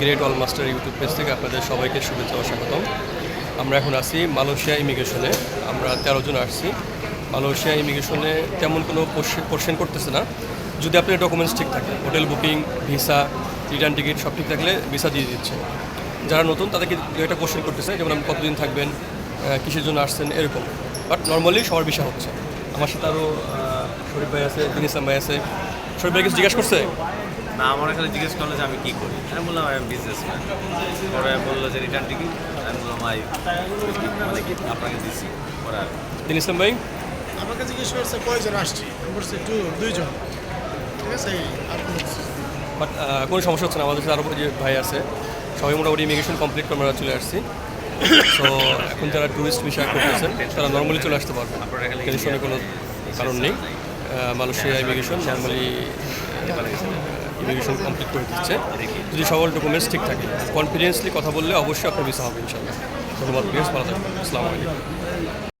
Great All Master YouTube page থেকে আপনাদের সবাইকে শুভেচ্ছা ও স্বাগতম। আমরা এখন আছি মালয়েশিয়া ইমিগ্রেশনে। আমরা তেরো জন আসছি। মালয়েশিয়া ইমিগ্রেশনে তেমন কোনো কোশ্চেন করতেছে না। যদি আপনার ডকুমেন্টস ঠিক থাকে, hotel booking, visa return ticket সব ঠিক থাকলে ভিসা দিয়ে দিচ্ছে। যারা নতুন তাদেরকে একটা কোশ্চেন করতেছে, যেমন আপনি কতদিন থাকবেন কিসের জন্য আসছেন, এরকম। বাট নর্মালি সবার ভিসা হচ্ছে। আমার সাথে আরও শরীফ ভাই আছে দিন ভাই আছে। শরীফ ভাই কিছু জিজ্ঞাসা করছে? না আমার এখানে জিজ্ঞেস করল যে আমি কী করি। আমি বললাম আই আমি বিজনেসম্যান পরে বলল যে রিটার্ন টিকিট আমি বললাম আই মানে কি আপনাকে দিচ্ছি পরে আর দিন ইসলাম ভাই? আমাকে জিজ্ঞেস করছে কয়জন আসছি? বলছি দু দুইজন। ঠিক আছে। বাট কোনো সমস্যা হচ্ছে না আমাদের সাথে আরও যে ভাই আছে সবাই মোটামুটি ইমিগ্রেশন কমপ্লিট করে আমরা চলে আসছি। তো এখন যারা ট্যুরিস্ট বিষয় করতেছেন তারা নর্মালি চলে আসতে পারবেন টেনশনের কোনো কারণ নেই। Malaysia immigration normally immigration complete করে দিচ্ছে। যদি সকল ডকুমেন্টস ঠিক থাকে কনফিডেন্সলি কথা বললে অবশ্যই আপনার ভিসা হবে ইনশাল্লাহ ধন্যবাদ প্লিজ ভালো থাকবেন আসসালামু আলাইকুম।